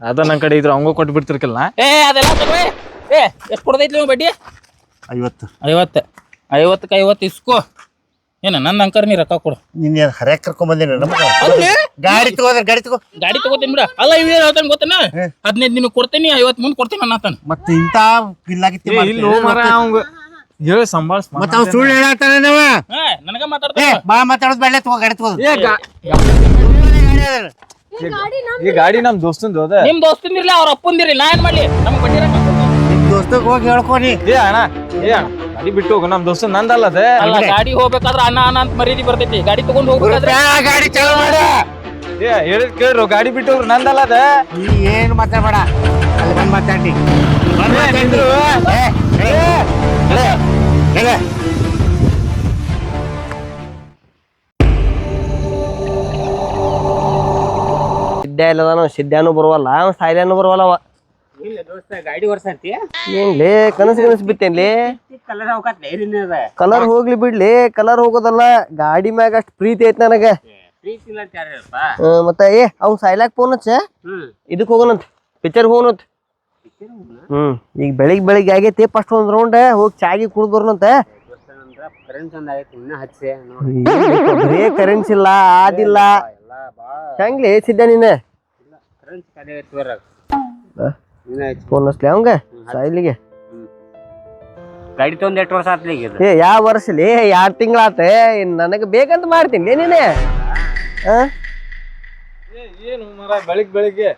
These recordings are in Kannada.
ಅದ ನನ್ ಕಡೆ ಇದ್ರ ಅವಂಗ ಕೊಟ್ಟು ಬಿಡ್ತಿರ್ಕಲ್ಲ ಏ ಅದೆಲ್ಲ ತಗೋ ಏ ಎಷ್ಟು ಕೊಡ್ದೈತಿ ನೀವು ಬಡ್ಡಿ? ಐವತ್ತು. ಐವತ್ತು. ಐವತ್ತಕ್ಕೆ ಐವತ್ತು ಇಸ್ಕೋ. ಏನ ನನ್ ಅಂಕರ್ ನೀ ರೊಕ್ಕ ಕೊಡು. ನಿನ್ನೆ ಹರ್ಯಾಕ್ ಕರ್ಕೊಂಡ್ ಬಂದೇನಿ ನಮಗ. ಅಲ್ಲೇ ಗಾಡಿ ತಗೋದ್ರ ಗಾಡಿ ತಗೋ. ಗಾಡಿ ತಗೋತೀನಿ ಬಿಡ. ಅಲ್ಲ ಇವ್ ಏನ್ ಹೇಳ್ತಾನೆ ಗೊತ್ತನ? ಹದಿನೈದು ದಿನ ಕೊಡ್ತೀನಿ ಐವತ್ತು ಮುಂದೆ ಕೊಡ್ತೀನಿ ಅನ್ನತಾನ ಮತ್ತೆ ಇಂತ ಬಿಲ್ಲಾಗಿತ್ತಿ ಇಲ್ಲ ಮರ ಅವಂಗ ಹೇಳಿ ಸಂಭಾಳ್ಸ್ ಮತ್ತ ಸುಳ್ಳು ಹೇಳತ್ತಾನ ನೀವ? ನನಗ ಮಾತಾಡ್ತಾನೆ. ಬಾ ಮಾತಾಡೋದ್ ಬೇಡ ತಗೋ ಗಾಡಿ ತಗೋ. ಈ ಗಾಡಿ ನಮ್ ದೋಸ್ತಂದು ಅದ ನಿಮ್ ದೋಸ್ತಂದಿರ್ಲಿ ಅವ್ರ ಅಪ್ಪಂದಿರ್ಲಿ ನಾ ಏನ್ ಮಾಡ್ಲಿ ನಮ್ಗೆ ಬಡ್ಡಿ. ನಿಮ್ ದೋಸ್ತಗ್ ಹೋಗಿ ಹೇಳ್ಕೊನಿ ಏ ಅಣ್ಣ ಏ ಅಣ್ಣ ಗಾಡಿ ಬಿಟ್ಟು ಹೋಗು ನಮ್ ದೋಸ್ತ ನಂದಲ್ಲ ಅದ ಅಲ್ಲ ಗಾಡಿ ಹೋಗ್ಬೇಕಾದ್ರ ಅಣ್ಣ ಅಣ್ಣ ಅಂತ ಮರೀದಿ ಬರ್ತೈತಿ ಗಾಡಿ ತಗೊಂಡ್ ಹೋಗ್ಬೇಕಾದ್ರೆ ಗಾಡಿ ಚಾಲು ಮಾಡ ಏ ಹೇಳಿದ್ ಕೇಳ್ರು ಗಾಡಿ ಬಿಟ್ಟು ಹೋಗ್ರು ನಂದಲ್ಲ ಅದ ನೀ ಏನ್ ಮಾತಾಡ್ಬೇಡ ಅಲ್ಲಿ ಬಂದ್ ಮಾತಾಡಿ ಏ, ನಿಂದ್ರು. ಸಿದ್ಧ ಇಲ್ಲದಾನು ಸಿದ್ಧಾನು ಬರುವಲ್ಲ ಅವ ಸಾಯ್ಲಾನು ಬರುವಲ್ಲ ಅವ. ಗಾಡಿ ಏನ್ಲೇ ಕನಸು ಕನಸು ಬಿತ್ತೇನ್ಲಿ? ಕಲರ್ ಹೋಗತ್ ಕಲರ್ ಹೋಗ್ಲಿ ಬಿಡ್ಲಿ ಕಲರ್ ಹೋಗೋದಲ್ಲ ಗಾಡಿ ಮ್ಯಾಗ ಅಷ್ಟ್ ಪ್ರೀತಿ ಐತ್ ನನಗ. ಮತ್ತ ಏ ಅವ್ನ್ ಸಾಯ್ಲಾಕ್ ಫೋನ್ ಹಚ್ಚ? ಇದಕ್ ಹೋಗೋಣಂತ ಪಿಕ್ಚರ್ ಹೋಗೋಣಂತ. ಹ್ಮ್ ಈಗ ಬೆಳಿಗ್ ಬೆಳಿಗ್ಗೆ ಆಗೈತಿ ಫಸ್ಟ್ ಒಂದ್ ರೌಂಡ್ ಹೋಗಿ ಚಾಗಿ ಕುಡ್ದ್ ಬರೇ ಕರೆನ್ಸ್ ಇಲ್ಲ ಆದಿಲ್ಲ. ಎಲ್ಲ ಬಾ. ಹೆಂಗ್ಲಿ ನೀನ? ಹಚ್ಚಿ ಫೋನ್ ಹಚ್ಲಿ ಅವಂಗ ಸಾಯ್ಲಿಗೆ. ಗಾಡಿ ತೊಂದ್ ಎಷ್ಟು ವರ್ಷ ಆತ್ಲಿ ಈಗ ಏ ಯಾವ ವರ್ಷಲಿ? ಎರಡ್ ತಿಂಗಳಾತ? ನನಗ ಬೇಕಂತ ಮಾಡ್ತೀನಿ ನೀನೆ? ಆ? ಏನು ಮರ ಬೆಳಿಗ್ ಬೆಳಿಗ್ಗೆ?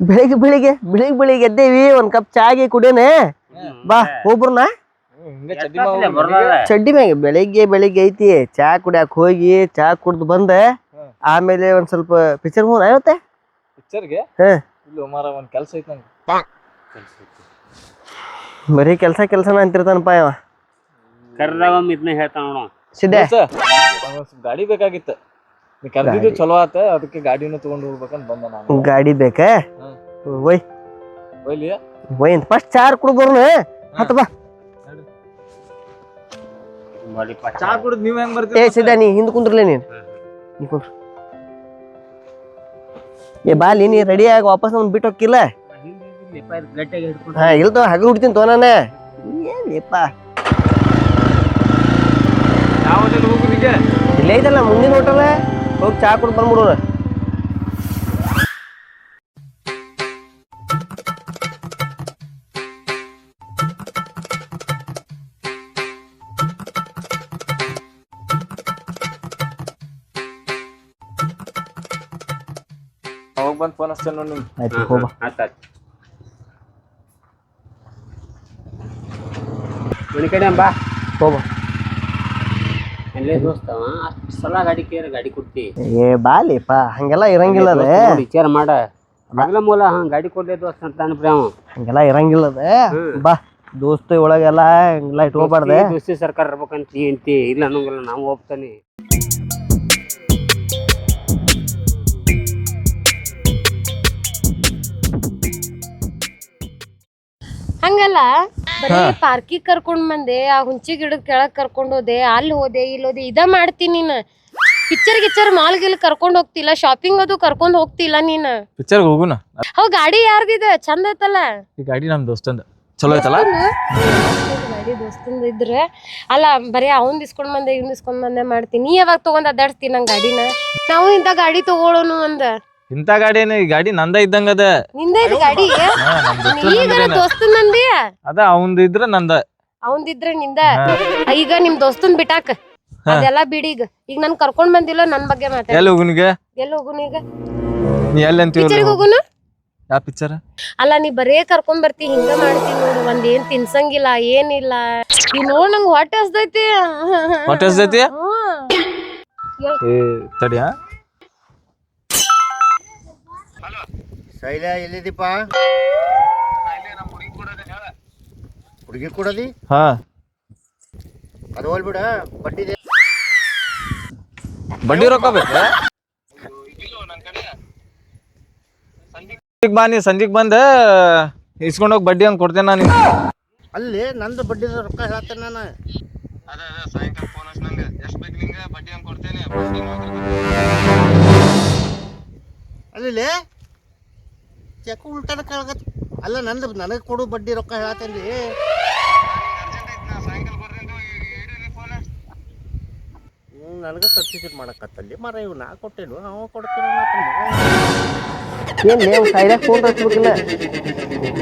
ಬೆಳಿಗ್ಗೆ ಬೆಳಿಗ್ಗೆ ಬೆಳಿಗ್ಗೆ ಬೆಳಿಗ್ಗೆ ಎದ್ದೇವಿ ಒಂದ್ ಕಪ್ ಚಾಗಿ ಕುಡಿಯೋನೆ ಬಾ ಒಬ್ರನ್ನ ಚಡ್ಡಿ? ಮ್ಯಾಗ ಬೆಳಿಗ್ಗೆ ಬೆಳಿಗ್ಗೆ ಐತಿ ಚಾ ಕುಡಿಯಾಕ ಹೋಗಿ ಚಾ ಕುಡ್ದು ಬಂದ. ಆಮೇಲೆ ಒಂದ್ ಸ್ವಲ್ಪ ಪಿಕ್ಚರ್ ಮೂರ್ ಆಗುತ್ತೆ ಪಿಕ್ಚರ್ಗೆ ಹಾ. ಇಲ್ಲ ಮರ ಒಂದ್ ಕೆಲ್ಸ ಐತಿ ನಂಗೆ. ಬರೀ ಕೆಲ್ಸ ಕೆಲ್ಸನ ಅಂತಿರ್ತಾನಪ್ಪ ಇವ. ಕರ್ದಾಗ ಒಮ್ಮೆ ಇದನ್ನ ಹೇಳ್ತಾನ ನೋಡು. ಗಾಡಿ ಬೇಕಾಗಿತ್ತು. ನೀ ಕರ್ದಿದ್ದು ಚಲೋ ಆತ ಅದಕ್ಕೆ ಗಾಡಿನೂ ತಗೊಂಡು ಹೋಗ್ಬೇಕಂತ ಬಂದ ನಾನು. ಗಾಡಿ ಬೇಕಾ? ಒಯ್ ಒಯ್ಲಿ ಒಯ್ ಫಸ್ಟ್ ಚಾರ್ ಕುಡ್ ಬರೋಣ. ಹತ್ತು ಬಾ. ಚಾ ಕುಡಿದ್ ನೀವ್ ಹೆಂಗ್ ಏ ಸಿದ್ಧ ನೀ ಹಿಂದ್ ಕುಂದ್ರಲೇ ನೀನ್. ನೀ ಕುಂದ್ರ. ಏ ಬಾಲಿ ನೀ ರೆಡಿ ಆಗಿ ವಾಪಸ್ ಅವ್ನು ಬಿಟ್ಟು ಹೋಗಿಲ್ಲ ಗಟ್ಟಿಯಾಗಿ ಹಿಡ್ಕೊಂಡು ಹಾ ಇಲ್ದ ಹಗಲು ಹುಡ್ತೀನಿ ತೋ ನಾನೇ. ಇಲ್ಲ ಯಾವ್ದಲ್ಲಿ ಹೋಗುದಿಗೆ ಇಲ್ಲೇ ಐತಲ್ಲ ಮುಂದಿನ ಹೋಟೆಲ್ ಹೋಗಿ ಚಾ ಕುಡ್ ಬಂದ್ಬಿಡೋಣ ಹೋಗ್ ಬಂದ್ ಫೋನ್ ಹಚ್ತೇನೆ ನೋಡಿ ನಿಮ್ಗೆ. ಆಯ್ತು ಹೋಗ ಆಯ್ತು ಮನಿ ಕಡೆ ಬಾ. ಹೋಗ ಎಲ್ಲೇ ದೋಸ್ತ ಅಷ್ಟು ಸಲ ಗಾಡಿ ಕೇರ ಗಾಡಿ ಕೊಡ್ತಿ. ಏ ಬಾಲಿಪ್ಪ ಹಂಗೆಲ್ಲ ಇರಂಗಿಲ್ಲ ಅದ. ವಿಚಾರ ಮಾಡ. ಮಗಲ ಮೂಲ ಹಾ ಗಾಡಿ ಕೊಡ್ಲೆ ದೋಸ್ತ ಅಂತ ಅನ್ಬಿಡಿ ಅವ. ಹಂಗೆಲ್ಲ ಇರಂಗಿಲ್ಲ ಅದ. ಬಾ ದೋಸ್ತ ಒಳಗೆಲ್ಲ ಹಂಗೆಲ್ಲ ಇಟ್ಕೋಬಾರ್ದೆ. ದೋಸ್ತಿ ಸರ್ಕಾರ ಇರ್ಬೇಕಂತ ಅಂತಿ ಇಲ್ಲ ಅನ್ನೋಂಗಿಲ್ಲ ನಾವು ಹೋಗ್ತಾನೆ. ಹಂಗಲ್ಲ? ಬರೀ ಪಾರ್ಕಿಗ್ ಕರ್ಕೊಂಡ್ ಬಂದೆ ಆ ಹುಂಚಿ ಗಿಡದ ಕೆಳಗ್ ಕರ್ಕೊಂಡ್ ಹೋದೆ ಅಲ್ಲಿ ಹೋದೆ ಇಲ್ಲಿ ಹೋದೆ ಇದ ಮಾಡ್ತೀನಿ ನೀನ್. ಪಿಕ್ಚರ್ ಗಿಚ್ಚರ್ ಮಾಲ್ ಗಿಲ್ ಕರ್ಕೊಂಡ್ ಹೋಗ್ತಿಲ್ಲ ಶಾಪಿಂಗ್ ಅದು ಕರ್ಕೊಂಡ್ ಹೋಗ್ತಿಲ್ಲ ನೀನ್. ಪಿಕ್ಚರ್ಗೆ ಹೋಗುನ? ಅವ್ ಗಾಡಿ ಯಾರ್ದಿದೆ? ಚಂದ ಐತಲ್ಲ? ಈ ಗಾಡಿ ನಮ್ ದೋಸ್ತಂದ. ಚಲೋ ಐತಲ್ಲ? ಗಾಡಿ ದೋಸ್ತಂದ ಇದ್ರೆ. ಅಲ್ಲ ಬರೀ ಅವ್ನ್ ಇಸ್ಕೊಂಡ್ ಬಂದೆ ಇವ್ನ್ ಇಸ್ಕೊಂಡ್ ಬಂದೆ ಮಾಡ್ತೀನಿ. ನೀ ಯಾವಾಗ ತಗೊಂಡ್ ಅದಾಡ್ತೀನಿ ನಂಗ್ ಗಾಡಿನ? ನಾವು ಇಂತ ಗಾಡಿ ತಗೊಳ್ಳೋನು ಅಂದ. ಇಂಥ ಗಾಡಿ ಏನ ಈ ಗಾಡಿ ನಂದ ಇದ್ದಂಗ ಅದ. ಗಾಡಿ? ಹಾ, ನಮ್ ದೋಸ್ತಂದ್ ಈಗ ಅಂದ್ರೇನ? ದೋಸ್ತನ್ ನಂದಿ? ಅದ ಅವಂದ್ ಇದ್ರ ನಂದ. ಅವಂದಿದ್ರೆ ನಿಂದ? ಈಗ ನಿಮ್ ದೋಸ್ತನ್ ಬಿಟಾಕ ಅದೆಲ್ಲಾ ಬಿಡಿ ಈಗ. ಈಗ ನನ್ ಕರ್ಕೊಂಡ್ ಬಂದಿಲ್ಲ ನನ್ ಬಗ್ಗೆ ಮಾತಾಡ. ಎಲ್ಲಿ ಹೋಗುನಿಗೆ? ಎಲ್ಲಿ ಹೋಗುನು ಈಗ? ನೀ ಎಲ್ಲಿ ಅಂತೀವಿ ಪಿಕ್ಚರ್ಗೆ ಹೋಗುನು? ಯಾವ ಪಿಕ್ಚರ್ ಅಲ್ಲ ನೀ ಬರೇ ಕರ್ಕೊಂಡ್ ಬರ್ತಿ ಹಿಂಗ ಮಾಡ್ತಿ ನೋಡು ಒಂದ್ ಏನ್ ತಿನ್ಸಂಗಿಲ್ಲ ಏನಿಲ್ಲ. ಈ ನೋಡ್ ನಂಗ್ ಹೊಟ್ಟೆ ಹಸ್ದೈತಿ ಹೊಟ್ಟೆ ಹಸ್ದೈತಿ? ಹ್ಮ್. ತಡಿಯಾ? ಶೈಲ ಎಲ್ಲಿದೀಪ ಹುಡುಗಿ ಕೊಡದಿ? ಹಾ. ಅದು ಹೋಗ್ಬಿಡ ಬಡ್ಡಿ ಬಡ್ಡಿ ರೊಕ್ಕ ಬೇಕು. ಸಂಜೆಗ್ ಬಾ ನೀ ಸಂಜೆಗ್ ಬಂದ ಇಸ್ಕೊಂಡ್ ಹೋಗಿ ಬಡ್ಡಿ ಅಂತ ಕೊಡ್ತೇನೆ ನಾನು. ಅಲ್ಲಿ ನಂದು ಬಡ್ಡಿ ರೊಕ್ಕ ಹೇಳ್ತೇನೆ ನಾನು. ಅಲ್ಲಿ ಯಾಕೋ ಉಲ್ಟಾನ ಕೇಳಕತ್ ಅಲ್ಲ ನಂದು ನನಗೆ ಕೊಡು ಬಡ್ಡಿ ರೊಕ್ಕ ಹೇಳತ್ತೇನ್ರಿ ನನಗೆ ಸಬ್ಸಿಡಿ ಮಾಡಕತ್ತಲ್ಲಿ. ಮರ ಇವ್ ನಾ ಕೊಟ್ಟೇನು? ಅವ ಕೊಡ್ತೀನಿ ಏನು ನೀವು ಸೈಡ್ಯಾಗ ಫೋನ್ ಹಚ್ಬೇಕಿಲ್ಲ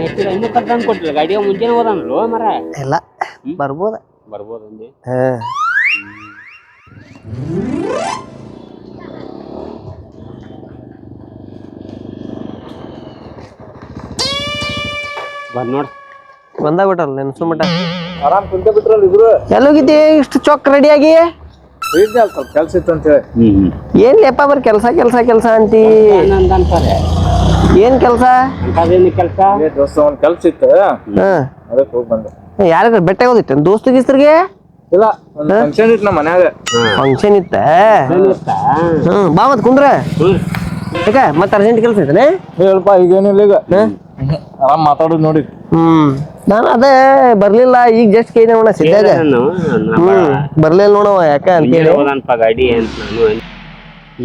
ಎಷ್ಟು ಇನ್ನೂ ಕರ್ದಂಗ್ ಕೊಟ್ಟಿಲ್ಲ ಮುಂಜಾನೆ ಮರ ಇಲ್ಲ ಬರ್ಬೋದ. ಬರ್ಬೋದು ಅಂದೆ ಹಾ. ಬಂದ್ ನೋಡ್. ಬಂದಾಗ್ಬಿಟ್ಟಲ್ಲ ನೆನ್ಸು ಮಟ ಆರಾಮ್ ಕುಂತ ಬಿಟ್ರಲ್ಲ ಇದ್ರು ಎಲ್ಲೋಗಿದ್ದೆ ಇಷ್ಟು ಚೊಕ್ ರೆಡಿಯಾಗಿ ಹೇಳಿದ್ದೆ ಅಲ್ಲ ಸ್ವಲ್ಪ ಕೆಲ್ಸ ಇತ್ತು ಅಂತ ಹೇಳಿ. ಹ್ಮ್ ಏನ್ ಲೆಪ್ಪ ಬರ್ ಕೆಲ್ಸ ಕೆಲ್ಸ ಕೆಲ್ಸ ಅಂತಿ? ಅಂತಾರೆ ಏನ್ ಕೆಲ್ಸ? ಅಂತದೇನು ಕೆಲಸ? ದೋಸ್ತ ಒಂದ್ ಕೆಲ್ಸ ಇತ್ತು. ಹಾ. ಅದಕ್ಕೆ ಹೋಗಿ ಬಂದೆ. ಯಾರಿಗಾರ ಬೆಟ್ಟ ಹೋದಿತ್ತು? ದೋಸ್ತ ಗೀಸ್ತ್ರಿಗೆ? ಇಲ್ಲ ಒಂದ್ ಫಂಕ್ಷನ್ ಇತ್ತು ನಮ್ಮ ಮನ್ಯಾಗ. ಫಂಕ್ಷನ್ ಇತ್ತ? ಹ್ಮ್ ಬಾ ಮತ್ ಕುಂದ್ರ. ಯಾಕ ಮತ್ತ ಅರ್ಜೆಂಟ್ ಕೆಲ್ಸ ಐತನೆ? ಹೇಳಪ್ಪ ಈಗೇನಿಲ್ಲ ಈಗ. ಆರಾಮ್ ಮಾತಾಡೋದು ನೋಡಿ. ಹ್ಮ್. ನಾನು ಅದೇ ಬರ್ಲಿಲ್ಲ ಈಗ ಜಸ್ಟ್ ಸಿದ್ಧಾಗ ಹ್ಮ್. ಬರ್ಲಿಲ್ಲ ನೋಡವ ಯಾಕ ಹೋದನ್ಪ ಗಾಡಿ ಅಂತ ನಾನು.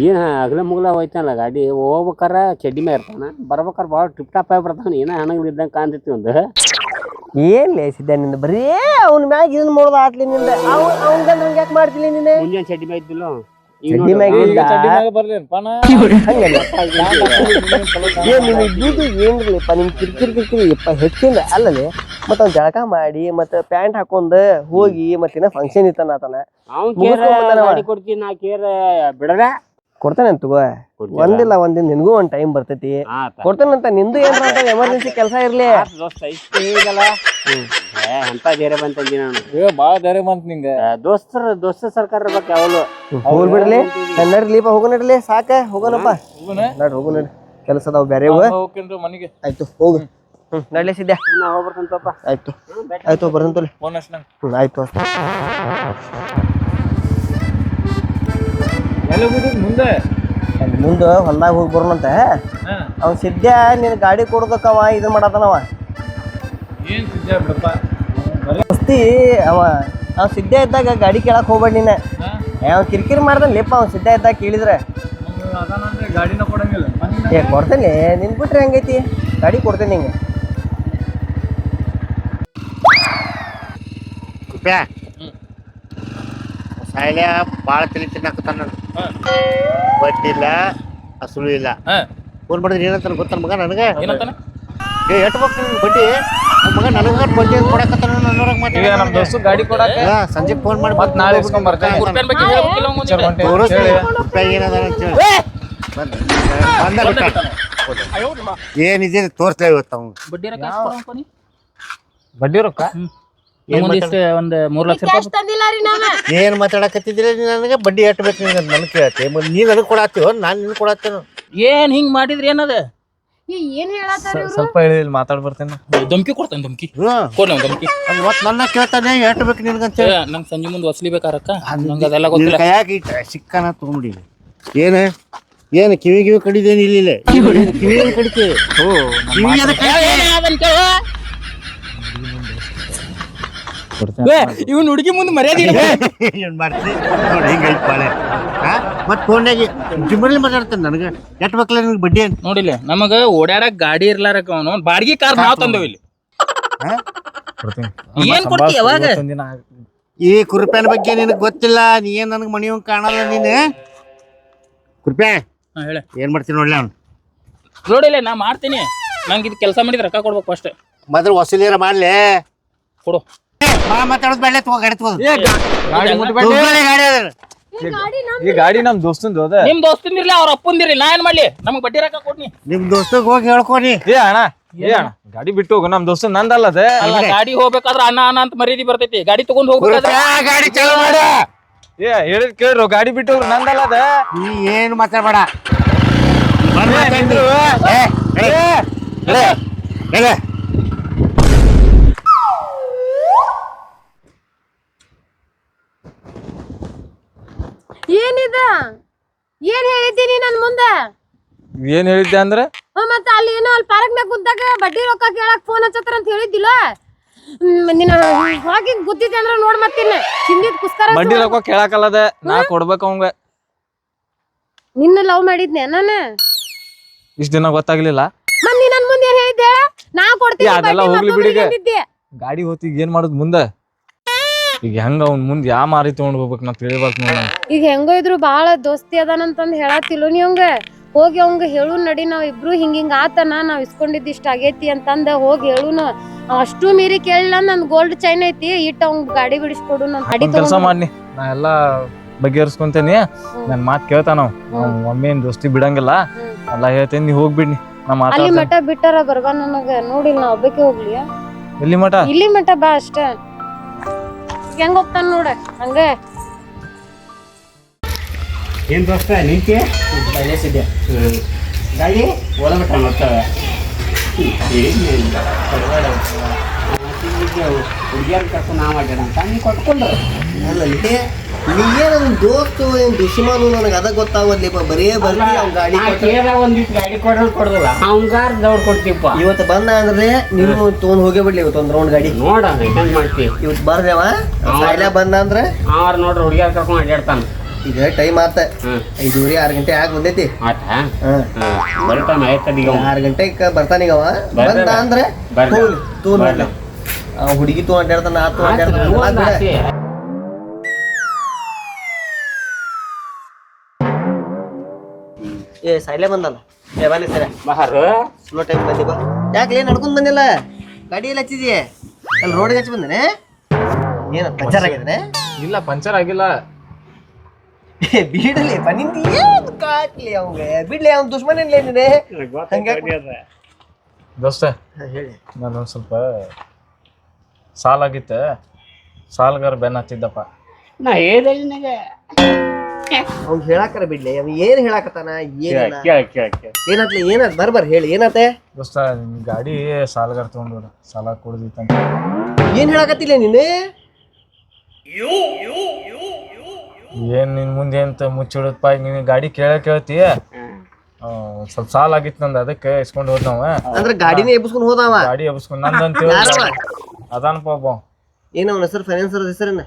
ಏನ ಅಗಲ ಮುಗಲ ಹೋಯ್ತಲ್ಲ ಗಾಡಿ ಹೋಗ್ಬೇಕಾರ ಚಡ್ಡಿ ಮೇಲೆ ಇರ್ತಾನ ಬರ್ಬೇಕಾರ ಭಾಳ ಟಿಪ್ ಟಾಪ್ ಆಗಿ ಬರ್ತಾನ ಏನ ಹಣಗಳು ಇದ್ದಂಗೆ ಕಾಣ್ತೈತಿ ಒಂದು ಏನ್ ಸಿದ್ಧ ನಿಂದ ಬರೀ ಅವ್ನ ಮ್ಯಾಗ ಇದನ್ನ ಮಾಡೋದು ಆತ್ಲಿ ನಿಂದ. ಅವ್ ಅವ್ನ ಯಾಕೆ ಮಾಡ್ತಿಲ್ಲ ನೀನೆ? ಮುಂಜಾನೆ ಚಡ್ಡಿ ಮೇಲೆ ಇದ್ದಿಲ್ಲ? ಚಡ್ಡಿ ಮ್ಯಾಗ ಇದ್ದ ಏನ್ ಏನ್ರಲಿಪ್ಪ ನಿಮ್ ಕಿರಿಕಿರಿ ಕಿರಿಕಿರಿ ಹೆಚ್ಚಿಂದ ಅಲ್ಲದೆ ಮತ್ತ ಅವ್ನ್ ಜಳಕ ಮಾಡಿ ಮತ್ತ ಪ್ಯಾಂಟ್ ಹಾಕೊಂಡ್ ಹೋಗಿ ಮತ್ತಿನ ಫಂಕ್ಷನ್ ಇತ್ತಾನ ಆತನ. ಕೇರ ಕೊಡ್ತೀನಿ ನಾ ಕೇರ ಬಿಡದ ಕೊಡ್ತಾನೆ ತಗೋ. ಒಂದಿಲ್ಲ ಒಂದಿನ ನಿನ್ಗೂ ಒಂದ್ ಟೈಮ್ ಬರ್ತೈತಿ. ಕೊಡ್ತಾನಂತ ನಿಂದು ಏನ್ರ ಎಮರ್ಜೆನ್ಸಿ ಕೆಲಸ ಇರ್ಲಿ. ಏ ಅಂತ ಬೇರೆ ಬಂತಂದಿ ನಾನು. ಏ ಬಾಳ ಧೈರ್ಯ ಬಂತ ನಿಂಗೆ. ದೋಸ್ತರ ದೋಸ್ತ ಸರ್ಕಾರ ಇರ್ಬೇಕು ಯಾವಲು ಹೋಗ್ಬಿಡ್ಲಿ ಬಿಡ್ಲಿ. ನಡ್ರಿಲಿಪ್ಪ ಹೋಗೋ ನಡ್ಲಿ ಸಾಕ ಹೋಗೋಣಪ್ಪ. ನಡ್ ಹೋಗು ನಡ್ ಕೆಲಸ ಅದಾವ ಬೇರೆ ಮನೆಗೆ. ಆಯ್ತು ಹೋಗು. ಹ್ಮ್ ನಡ್ಲಿ ಸಿದ್ಯಾ. ನಾ ಹೋಗ್ಬರ್ತಂತಪ್ಪ ಆಯ್ತು. ಆಯ್ತು ಬರ್ತಂತಲ್ಲಿ ಫೋನ್ ಹಚ್ಚ ನಂಗೆ. ಆಯ್ತು ಮುಂದೆ? ಮುಂದೆ ಹೊಲ್ದಾಗ ಹೋಗಿ ಬರೋಣಂತ. ಅವ್ನು ಸಿದ್ಧ ಸಿದ್ಯ ನಿನ್ ಗಾಡಿ ಕೊಡೋದಕ್ಕವ ಇದನ್ ಮಾಡದನವ ಏನ್ ಸಿದ್ಧ ಬಿಡಪ್ಪ? ಅವ ಅವ್ ಸಿದ್ಧ ಇದ್ದಾಗ ಗಾಡಿ ಕೇಳಕ್ ಹೋಗ್ಬೇಡ ನೀನ. ಅವ್ನು ಅವ್ ಕಿರಿಕಿರಿ ಮಾಡ್ದನ್ ಲೇಪ ಅವ್ ಸಿದ್ಧ ಇದ್ದಾಗ ಕೇಳಿದ್ರೆ. ನಮ್ಗೆ ಅದಾನಂದ್ರೆ ಗಾಡಿನ ಕೊಡಂಗಿಲ್ಲ. ಏ ಕೊಡ್ತೇನೆ ನಿನ್ ಬಿಟ್ರೆ ಹೆಂಗೈತಿ? ಗಾಡಿ ಕೊಡ್ತೇನೆ ನಿಂಗೆ. ಸಾಯಿಲೆ ಸಾಯ್ಲೆ ಭಾಳ ತಲೆ ತಿನ್ನಕತ್ತಾನ ಬಡ್ಡಿ ಇಲ್ಲ ಅಸಲು ಇಲ್ಲ. ಹಾ. ಫೋನ್ ಮಾಡಿದ್ರೆ ಏನಂತಾನೆ ಗೊತ್ತ ಮಗ ನನಗೆ? ಏನಂತಾನ? ಏ ಎಟ್ ಬೇಕು ಬಡ್ಡಿ? ಮಗ ನನಗ ಬಡ್ಡಿ ಕೊಡಕತ್ತಾನ ನನ್ನೂರಾಗ ಈಗ ನಮ್ ಮಾತಾಡ ದೋಸ್ತು ಗಾಡಿ ಕೊಡಾಕ ಸಂಜೆ ಫೋನ್ ಮಾಡಿ ಮತ್ತೆ ನಾಳೆ ಇಸ್ಕೊಂಡ್ ಬರ್ತಾನೆ. ರೂಪಾಯಿ ಬಗ್ಗೆ ಹೇಳ್ಬೇಕಿಲ್ಲ ಅವ್ನ್ ಮುಂದೆ. ಪಿಕ್ಚರ್ ಹೇಳಿ. ರೂಪಾಯಿ ಏನದ ಅಂತೇಳಿ ಬಂದ. ಬಂದ ಬಿಟ್ಟ. ಏನಿದೆ ತೋರ್ತಾ ಇವತ್ತು ಅವ್ನು ಬಡ್ಡಿ ರೊಕ್ಕ ಎಷ್ಟ್ ಕೊಡೋನ್ ಕೊನಿ? ಬಡ್ಡಿ ರೊಕ್ಕ? ನಮ್ಗೊಂದ್ ಇಷ್ಟ ಒಂದ್ ಮೂರ್ ಲಕ್ಷ ರೂಪಾಯಿ ತಂದಿಲ್ಲ ರೀ ನಾವ ಏನ್ ಮಾತಾಡಕತ್ತಿದ್ರೆ? ನೀ ನನಗೆ ಬಡ್ಡಿ ಎಷ್ಟ್ ಬೇಕು ನಿನಗೆ ನನ್ ಕೇಳತ್ತೆ. ನೀನು ನೀ ನನಗೆ ಕೊಡಾತೀವ ನಾನು ನಿನ್ ಕೊಡತ್ತೇನು. ಏನ್ ಹಿಂಗ್ ಮಾಡಿದ್ರಿ ಏನದ? ಏನ್ ಹೇಳತ್ತಾರ ಸ್ವಲ್ಪ ಹೇಳಿ ಮಾತಾಡ್ ಬರ್ತೇನೆ ಧಮ್ಕಿ ಕೊಡ್ತೇನೆ ಧಮ್ಕಿ. ಹ್ಮ್ ಕೊಡ್ ನಮ್ ಧಮ್ಕಿ. ನನ್ನ ಕೇಳ್ತಾನೆ ಎಷ್ಟ್ ಬೇಕು ನಿನಗಂತ ಏ, ನಂಗ್ ಸಂಜೆ ಮುಂದೆ ವಸ್ಲಿ ಬೇಕಾರಕ್ಕ? ನಂಗೆ ಅದೆಲ್ಲ ಗೊತ್ತಿಲ್ಲ. ಕೈಯಾಗ ಇಟ್ಟ ಸಿಕ್ಕನ ತಗೊಂಬಿಡಿ. ಏನ? ಏನು ಕಿವಿ ಕಿವಿ ಕಡಿದೇನು ಇಲ್ಲ ಕಿವಿ ಏನು ಓ ಕಿವಿ ಅದಕ್ಕೆ ಇವನ್ ಹುಡುಗಿ ಮುಂದೆ ಮರ್ಯಾದೆ ಇಲ್ಲ ಏನ್ ಮಾಡ್ತಿ? ನೋಡಿ ಹಿಂಗೈತ್ ಬಾಳೆ. ಹಾ ಮತ್ತೆ ಫೋನ್ಯಾಗ ಜಿಮ್ಮಲ್ಲಿ ಮಾತಾಡ್ತಾನೆ ನನಗೆ. ಎಟ್ ಮಕ್ಳ ನಿನಗೆ ಬಡ್ಡಿ ಅಂತ? ನೋಡಿಲ್ಲ. ನಮಗ ಓಡಾಡಕ್ ಗಾಡಿ ಇರ್ಲಾರಕ್ಕ ಅವನು. ಬಾಡಿಗೆ ಕಾರ್ ನಾವ್ ತಂದೇವಿ ಇಲ್ಲಿ. ಕೊಡ್ತೀನಿ. ಏನ್ ಕೊಡ್ತಿ ಯಾವಾಗ? ಈ ಕುರುಪ್ಯಾನ ಬಗ್ಗೆ ನಿನಗೆ ಗೊತ್ತಿಲ್ಲ ನೀ ಏನ್ ನನಗೆ ಮಣಿಯಂಗ್ ಕಾಣಲ್ಲ ನೀನು? ಕುರುಪ್ಯಾ ಹಾ, ಹೇಳ. ಏನ್ ಮಾಡ್ತೀನಿ ನೋಡ್ಲಿ ಅವ್ನು? ನೋಡಿಲ್ಲ ನಾ ಮಾಡ್ತೀನಿ. ನಂಗೆ ಇದು ಕೆಲಸ ಮಾಡಿದ್ರೆ ರೊಕ್ಕ ಕೊಡ್ಬೇಕು ಅಷ್ಟೇ. ಮೊದಲು ವಸೂಲಿ ಮಾಡ್ಲೆ. ಕೊಡು. ಮಾತಾಡೋದು ಬೇಡ ತಗೋ ಗಾಡಿ ತಗೋ. ಗಾಡಿ ಮುಟ್ಬೇಡಿ. ಗಾಡಿ ಅದ ಈ ಗಾಡಿ ನಮ್ ದೋಸ್ತಂದು ಅದ. ನಿಮ್ ದೋಸ್ತಿಂದಿರ್ಲಿ ಅವ್ರ ಅಪ್ಪಂದಿರ್ಲಿ ನಾ ಏನ್ ಮಾಡ್ಲಿ? ನಮಗ್ ಬಡ್ಡಿ ರೊಕ್ಕ ಕೊಡ್ನಿ. ನಿಮ್ ದೋಸ್ತಗ್ ಹೋಗಿ ಹೇಳ್ಕೊನಿ ಏ ಅಣ್ಣ ಏ ಅಣ್ಣ ಗಾಡಿ ಬಿಟ್ಟು ಹೋಗು. ನಮ್ ದೋಸ್ತ ನಂದಲ್ಲ ಅದ. ಅಲ್ಲ ಗಾಡಿ ಹೋಗ್ಬೇಕಾದ್ರ ಅಣ್ಣ ಅಣ್ಣ ಅಂತ ಮರ್ಯಾದಿ ಬರ್ತೈತಿ. ಗಾಡಿ ತಗೊಂಡ್ ಹೋಗ್ಬೇಕಾದ್ರ ಗಾಡಿ ಚಾಲು ಮಾಡ. ಏ ಹೇಳಿದ್ ಕೇಳ್ರು ಗಾಡಿ ಬಿಟ್ಟು ಹೋಗ್ರು ನಂದಲ್ಲ ಅದ. ನೀ ಏನು ಮಾತಾಡಬೇಡ. ಏ, ನಿಂದ್ರು. ಏನಿದ? ಏನ್ ಹೇಳಿದ್ದೀನಿ ನನ್ ಮುಂದೆ? ಏನ್ ಹೇಳಿದ್ದೆ ಅಂದ್ರೆ? ಮತ್ತೆ ಮತ್ತ ಅಲ್ಲಿ ಏನೋ ಅಲ್ಲಿ ಪಾರ್ಕ್ನಾಗ ಕುಂತಾಗ ಬಡ್ಡಿ ರೊಕ್ಕ ಕೇಳಕ್ ಫೋನ್ ಹಚ್ಚತ್ರ ಅಂತ ಹೇಳಿದ್ದಿಲ್ಲ? ಹ್ಮ್, ನಿನ್ನ ಹೋಗಿ ಗುದ್ದಿದ್ದೆ ಅಂದ್ರ ನೋಡ್ ಮತ್ತಿನ್ನ. ಹಿಂದಿದ್ ಕುಸ್ಕರ ಬಡ್ಡಿ ರೊಕ್ಕ ಕೇಳಕಲ್ಲದ? ನಾ ಕೊಡ್ಬೇಕು ಅವಂಗ ನಿನ್ನ ಲವ್ ಮಾಡಿದ್ನೆ ನಾನು? ಇಷ್ಟ ದಿನ ಗೊತ್ತಾಗ್ಲಿಲ್ಲ. ಮತ್ ನೀ ನನ್ ಮುಂದೆ ನಾ ಕೊಡ್ತೀನಿ ಅದೆಲ್ಲ ಬಡ್ಡಿ ಹೋಗ್ಲಿ ಮತ್ತೊಬ್ರಿಗೆ ಬಿಡಿಗೆ. ಅಂದಿದ್ದೆ. ಗಾಡಿ ಹೋತಿ ಈಗ ಏನ್ ಮಾಡುದ್ ಮುಂದ? ಈಗ ಹೆಂಗ ಅವ್ನ ಮುಂದ್ ಯಾವ ಮಾರಿ ತಗೊಂಡ್ ಹೋಗ್ಬೇಕು ನಾ ತಿಳಿಬಾರ್ದು ನೋಡ ಈಗ ಹೆಂಗೋ ಇದ್ರು ಬಾಳ ದೋಸ್ತಿ ಅದಾನಂತಂದ್ ಹೇಳತ್ತಿಲ್ಲ ನೀ ಅವಂಗ ಹೋಗಿ ಅವಂಗ ಹೇಳು ನಡಿ ನಾವ್ ಇಬ್ರು ಹಿಂಗ ಹಿಂಗ ಆತನ ನಾವ್ ಇಸ್ಕೊಂಡಿದ್ ಇಷ್ಟ ಆಗೇತಿ ಅಂತಂದ ಹೋಗಿ ಹೇಳುನು. ಅವ ಅಷ್ಟು ಮೀರಿ ಕೇಳಿಲ್ಲ ನನ್ ಗೋಲ್ಡ್ ಚೈನ್ ಐತಿ ಇಟ್ಟ ಅವ್ನ್ ಗಾಡಿ ಬಿಡಿಸ್ಕೊಡು ನನ್ ಗಾಡಿ ಕೆಲಸ ಮಾಡಿ ನಾ ಎಲ್ಲಾ ಬಗೆಹರಿಸ್ಕೊಂತೇನಿ. ನನ್ ಮಾತ್ ಕೇಳ್ತಾನ ಮಮ್ಮಿ ಏನ್ ದೋಸ್ತಿ ಬಿಡಂಗಿಲ್ಲ. ಹ್ಮ್. ಎಲ್ಲಾ ಹೇಳ್ತೇನಿ ನೀ ಹೋಗ್ಬಿಡ್ನಿ ನಾ ಅಲ್ಲಿ ಮಾತಾಡ್ತೇನೆ ಮಠ ಬಿಟ್ಟಾರ ಬರ್ಬಾ ನನಗ ನೋಡಿಲ್ಲ ನಾ ಒಬ್ಬಕ್ಕೆ ಹೋಗ್ಲಿ ಎಲ್ಲಿ ಮಠ? ಇಲ್ಲಿ ಮಠ ಬಾ ಅಷ್ಟ. ಹೆಂಗ್ ಹೋಗ್ತಾನ ನೋಡ, ಹಂಗೆ. ಏನ್ ದೋಸ್ತ ನಿಂತಿ ಗಾಡಿ ಓಡಬಿಟ್ಟ ಮತ್ತ ಹುಡುಗಿಯರ್ ಕರ್ಕೊಂಡು ನಾವು ಮಾಡ್ಯಾರಂತ ನೀ ಕೊಟ್ಕೊಂಡ್ರು. ಅಲ್ಲ ನೀ ಏನು ದೋಸ್ತು ಏನ್ ದುಶ್ಮನು ನನಗೆ ಅದ ಗೊತ್ತಾವಲ್ಲಿಪ್ಪ ಬರೇ ಬರ್ಲಿ ಅವ್ನ ಗಾಡಿ ಕೇಳ ಒಂದಿಟ್ಟು ಗಾಡಿ ಕೊಡೋದು ಕೊಡೋದಿಲ್ಲ. ಅವಂಗಾರ ದೌಡ್ ಕೊಡ್ತೀಪ್ಪ. ಇವತ್ತು ಬಂದ ಅಂದ್ರೆ ನೀವು ತೊಗೊಂಡ್ ಹೋಗೇ ಬಿಡ್ಲಿ ಇವತ್ತು ಒಂದ್ ರೌಂಡ್ ಗಾಡಿ. ನೋಡ ಹೆಂಗ್ ಮಾಡ್ತೀವಿ ಇವತ್ತು ಬರ್ದೇವ? ಸಾಯ್ಲ ಬಂದ ಅಂದ್ರೆ? ಆರ್ ನೋಡ್ರಿ ಹುಡುಗಿಯರ್ ಕರ್ಕೊಂಡು ಅಡ್ಯಾಡ್ತಾನ. ಈಗ ಟೈಮ್ ಆತ. ಹ್ಮ್ ಐದೂವರೆ ಆರು ಗಂಟೆ ಆಗಿ ಬಂದೈತಿ. ಆರು ಗಂಟೆಗೆ ಬರ್ತಾನೀಗ ಅವ. ಬಂದ ಅಂದ್ರೆ ತೂ ತೊಗೊಂಡ್ ಹುಡುಗಿ ತೂ ಅಡ್ಡಾಡ್ತಾನ ಆ ತೊಗೊಂಡ್ ಅಡ್ಯಾಡ್ತಾನ ಏ ಸಾಯ್ಲೆ ಬಂದಲ್ಲ. ಏ ಬನ್ನಿ ಸರ. ಬಾರು ಸ್ಲೋ ಟೈಮ್ ಬಂದಿ ಬಾ ಯಾಕೆ ಏನ್ ನಡ್ಕೊಂಡ್ ಬಂದಿಲ್ಲ? ಗಾಡಿ ಎಲ್ಲ ಹಚ್ಚಿದ್ಯೆ? ಅಲ್ಲಿ ರೋಡ್ಗೆ ಹಚ್ಚಿ ಬಂದೇನೆ? ಏನ ಪಂಚರ್ ಆಗಿದ್ರೆ ಇಲ್ಲ ಪಂಚರ್ ಆಗಿಲ್ಲ. ಬಿಡಲಿ ಬನ್ನಿಂದ ಏನ್ ಕಾಟ್ಲಿ ಅವಂಗೆ? ಬಿಡ್ಲಿ ಅವ್ನ ದುಶ್ಮನ್ ಏನ್ಲೇ ನೀನೆ ದೋಸ್ತ ಹೇಳಿ. ನಾನು ಸ್ವಲ್ಪ ಸಾಲ ಆಗಿತ್ತ ಸಾಲಗಾರ ಬೆನ್ನ ಹತ್ತಿದ್ದಪ್ಪ. ನಾ ಹೇಳಿದೆ ನಿನಗೆ. ಅವ್ನ್ ಹೇಳಾಕರ ಬಿಡ್ಲಿ ಅವ್ ಏನ್ ಹೇಳಾಕತ್ತಾನ ಏನಿಲ್ಲ. ಕೇಳ ಕೇಳ ಕೇಳ ಏನಾತ್ಲಿ ಏನಾತ್ ಬರ್ ಬರ್ ಹೇಳಿ ಏನತ್ತೆ ದೋಸ್ತ ನಿಮ್ ಗಾಡಿ ಸಾಲಗಾರ ತಗೊಂಡು ಸಾಲ ಕೊಡ್ದಿತ್ತಂತ. ಏನ್ ಹೇಳಾಕತ್ತಿಲ್ಲ ನೀನು? ಏನ್ ನಿನ್ ಮುಂದೆ ಅಂತ ಮುಚ್ಚಿಡದಪ್ಪ ಈಗ ನೀನ್ ಗಾಡಿ ಕೇಳ ಕೇಳ್ತಿ? ಸ್ವಲ್ಪ ಸಾಲ ಆಗಿತ್ತು ನಂದು ಅದಕ್ಕೆ ಇಸ್ಕೊಂಡು ಹೋದ್ ನಾವ ಅಂದ್ರ ಗಾಡಿನೇ ಎಬ್ಸ್ಕೊಂಡ್ ಹೋದವ? ಗಾಡಿ ಎಬ್ಸ್ಕೊಂಡ್ ನಂದಂತ ಅದಾನ ಪಾಪ. ಅದಾನಪ್ಪ ಒಬ್ಬ ಏನ ಅವನ ಹೆಸರು ಫೈನಾನ್ಸರ್ ಹೆಸರೇನ.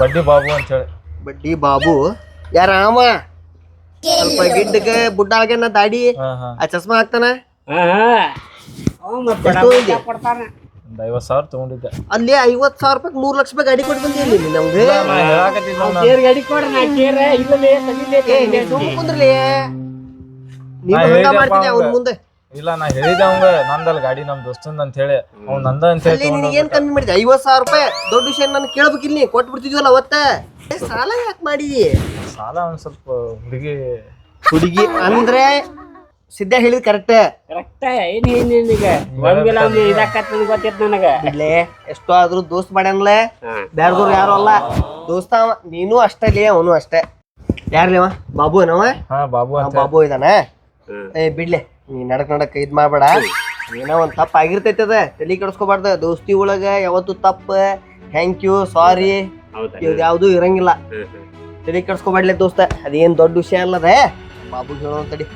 ಬಡ್ಡಿ ಬಾಬು ಅಂತ ಹೇಳಿ. ಬಡ್ಡಿ ಬಾಬು. ಯಾರ ಅವ ಸ್ವಲ್ಪ ಗಿಡ್ಡಕ್ಕೆ ಬುಡ್ಡ ನಾ ದಾಡಿ ಆ ಚಸ್ಮಾ ಹಾಕ್ತಾನ? ಒಂದ್ ಐವತ್ ಸಾವಿರ ತಗೊಂಡಿದ್ದೆ. ಅಲ್ಲಿ ಐವತ್ ಸಾವಿರ ರೂಪಾಯಿ ಮೂರ್ ಲಕ್ಷ ರೂಪಾಯಿ ಗಾಡಿ ಕೊಟ್ಟು ಬಂದಿಲ್ಲ ನಮ್ಗೆ? ನಾ ನಾ ಏ ನೀನ್ ಸುಮ್ನೆ ಕುಂದ್ರಲಿ. ನೀನು ನಾ ಹಂಗ ಮಾಡ್ತಿದ್ದೆ ಅವ್ನ ಅವ್ನ್ಗೆ. ಮುಂದೆ? ಇಲ್ಲ ನಾ ಹೇಳಿದ ಅವಂಗ ನಂದಲ್ಲ ಗಾಡಿ ನಮ್ ದೋಸ್ತಂದ ಅಂತ ಹೇಳಿ ಅವ್ನ ನಂದ ಅಂತ ಹೇಳಿ ಅಲ್ಲಿ ತಗೊಂಡ್ ನಿನಗೆ ಏನ್ ಕಮ್ಮಿ ಮಾಡಿದ? ಐವತ್ ಸಾವಿರ ರೂಪಾಯಿ? ದೊಡ್ಡ ವಿಷಯ ನಾನು ಕೇಳ್ಬೇಕಿಲ್ಲ ನೀ ಕೊಟ್ಟು ಬಿಡ್ತಿದ್ವಲ್ಲ ಅವತ್ತ? ಏ, ಸಾಲ ಯಾಕೆ ಮಾಡಿದಿ? ಸಾಲ ಒಂದ್ ಸ್ವಲ್ಪ ಹುಡುಗಿ ಹುಡುಗಿ ಅಂದ್ರೆ ಸಿದ್ಧ ಹೇಳಿದ್ ಕರೆಕ್ಟ್? ಕರೆಕ್ಟ್ ಏನ್ ಏನ್ ನಿನಗೆ ಗೊತ್ತಿತ್ತು ನನಗ. ಇಲ್ಲೇ ಎಷ್ಟೋ ಆದ್ರೂ ದೋಸ್ತ್ ಮಾಡ್ಯಾನ್ಲೇ. ಬ್ಯಾರ್ದವ್ರು ಯಾರು ಅಲ್ಲ. ದೋಸ್ತ ಅವ ನೀನು ಅಷ್ಟೇ ಅವನು ಅಷ್ಟೇ. ಯಾರ್ಲಿ ಅವ? ಬಾಬು ಏನವ? ಹಾ ಬಾಬು ಆ ಅಂತ ಬಾಬು ಇದಾನ. ಏ ಬಿಡ್ಲೆ. ನೀ ನಡಕ್ ನಡಕ್ ಇದ್ ಮಾಡ್ಬೇಡ. ಏನೋ ಒಂದ್ ತಪ್ಪ ಆಗಿರ್ತೈತಿ ಅದ. ತಲೆ ಕೆಡಿಸ್ಕೋಬಾರ್ದ. ದೋಸ್ತಿ ಒಳಗ ಯಾವತ್ತು ತಪ್ಪ. ಥ್ಯಾಂಕ್ ಯು ಸಾರಿ ಹೌದಾ? ಯಾವ್ದು ಇರಂಗಿಲ್ಲ. ಹ್ಮ್, ಹ್ಮ್. ತಲೆ ಕೆಡಿಸ್ಕೋಬಾಡ್ಲೆ ದೋಸ್ತ. ಅದೇನ್ ದೊಡ್ಡ ವಿಷಯ ಅಲ್ಲದೆ ಬಾಬು ಹೇಳೋ ತಡಿ.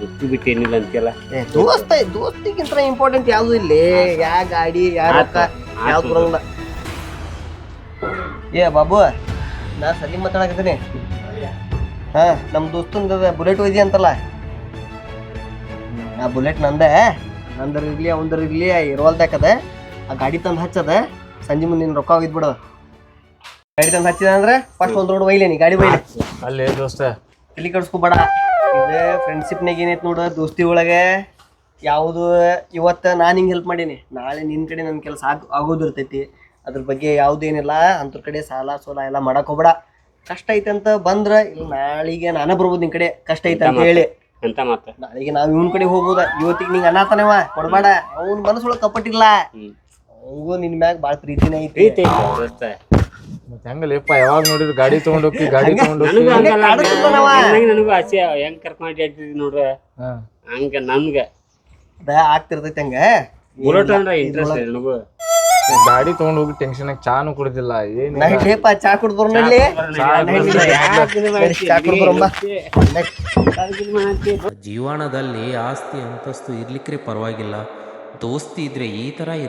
ಬಿಟ್ಟು ಬಿಟ್ಟು ಏನಿಲ್ಲ ಅಂತೀಯಲ್ಲ? ಏ, ದೋಸ್ತ ದೋಸ್ತಿಗಿಂತ ಇಂಪಾರ್ಟೆಂಟ್ ಯಾವ್ದು ಇಲ್ಲಿ. ಯಾ ಗಾಡಿ ಯಾ ರೊಕ್ಕ ಯಾವ್ದು ಬರಂಗಿಲ್ಲ. ಏ ಬಾಬು ನಾ ಸಲೀಮ್ ಮಾತಾಡಕತ್ತೀನಿ. ಹಾ ನಮ್ಮ ದೋಸ್ತಂದ ಬುಲೆಟ್ ಒಯ್ದಿ ಅಂತಲ್ಲ. ಆ ಬುಲೆಟ್ ನಂದೆ. ನಂದರ ಇರ್ಲಿ ಅವಂದ್ರ ಇರ್ಲಿ ಇರೋಲ್ದಾಕದ ಆ ಗಾಡಿ ತಂದು ಹಚ್ಚದ. ಸಂಜೆ ಮುಂದಿನ ರೊಕ್ಕ ಹೋಗಿದ್ಬಿಡು ಗಾಡಿ ತಂದು ಹಚ್ಚಿದ ಅಂದ್ರೆ ಫಸ್ಟ್ ಒಂದ್ ರೋಡ್ ಒಯ್ಲಿ ನೀ ಗಾಡಿ ಒಯ್ಲಿ. ಅಲ್ಲೇ ದೋಸ್ತ. ಇಲ್ಲಿ ಕೆಡಿಸ್ಕೊಬೇಡ ಇದು ಫ್ರೆಂಡ್ಶಿಪ್ನಾಗ ಏನೈತೆ ನೋಡು ದೋಸ್ತಿ ಒಳಗೆ. ಯಾವುದು ಇವತ್ತು ನಾನು ಹಿಂಗೆ ಹೆಲ್ಪ್ ಮಾಡೀನಿ. ನಾಳೆ ನಿನ್ನ ಕಡೆ ನನ್ನ ಕೆಲಸ ಆಗ ಆಗೋದಿರ್ತೈತಿ ಅದ್ರ ಬಗ್ಗೆ ಯಾವುದೇನಿಲ್ಲ ಅಂತರ ಕಡೆ ಸಾಲ ಸೋಲ ಎಲ್ಲ ಮಾಡಕ್ ಹೋಗ್ಬೇಡ. ಕಷ್ಟ ಐತೆ ಅಂತ ಬಂದ್ರ ಇಲ್ಲಿ ನಾಳಿಗೆ ನಾನೇ ಬರ್ಬೋದು ನಿನ್ ಕಡೆ. ಕಷ್ಟ ಐತೆ ಅಂತ ಹೇಳಿ. ಎಂತ ಮಾತ ನಾಳೆಗೆ ನಾವ್ ಇವನ್ ಕಡೆ ಹೋಗ್ಬೋದ ಇವತ್ತಿಗೆ ನಿಂಗೆ ಅನ್ನತಾನೆವ ಕೊಡ್ಬೇಡ. ಅವ್ನ ಮನಸ್ಸೊಳಗೆ ಕಪ್ಪಟ್ಟಿಲ್ಲ. ಅವಂಗೂ ನಿನ್ ಮ್ಯಾಗ ಬಾಳ ಪ್ರೀತಿನೇ ಐತಿ. ಪ್ರೀತಿ ಐತಿ ದೋಸ್ತ ಮತ್ತೆ ಹೆಂಗಲ್ಲಪ್ಪ ಯಾವಾಗ ನೋಡಿದ್ರು ಗಾಡಿ ತಗೊಂಡ್ ಹೋಗಿ ಗಾಡಿ ತಗೊಂಡ್ ಹೋಗಿ ನನಗೂ. ಹಂಗಲ್ಲ. ನನಗೆ ನನಗೂ ಆಸೆ ಹೆಂಗ್ ಕರ್ಕೊಂಡು ಅಡ್ಡಾಡ್ತಿದ್ವಿ ನೋಡ್ರ? ಹಾ. ಹಂಗ ನನ್ಗ. ಅದ ಆಗ್ತಿರ್ತೈತಿ ಹಂಗ. ಬುಲೆಟ್ ಅಂದ್ರೆ ಇಂಟ್ರೆಸ್ಟ್ ನನಗೂ. ಗಾಡಿ ತಗೊಂಡ್ ಹೋಗಿ ಟೆನ್ಷನ್ ಚಾನು ಕುಡ್ದಿಲ್ಲ ಏನ್ ನೈಟ್ ಲೇಪ ಚಾ ಕುಡ್ದು ಬರ್ನಲ್ಲಿ ಚಾ ಕುಡ್ದು ಬರೋಂಬಾ ಜೀವನದಲ್ಲಿ ಆಸ್ತಿ ಅಂತಸ್ತು ಇರ್ಲಿಕ್ಕೆ ಪರವಾಗಿಲ್ಲ. ದೋಸ್ತಿ ಇದ್ರೆ ಈ ತರ ಇರೋ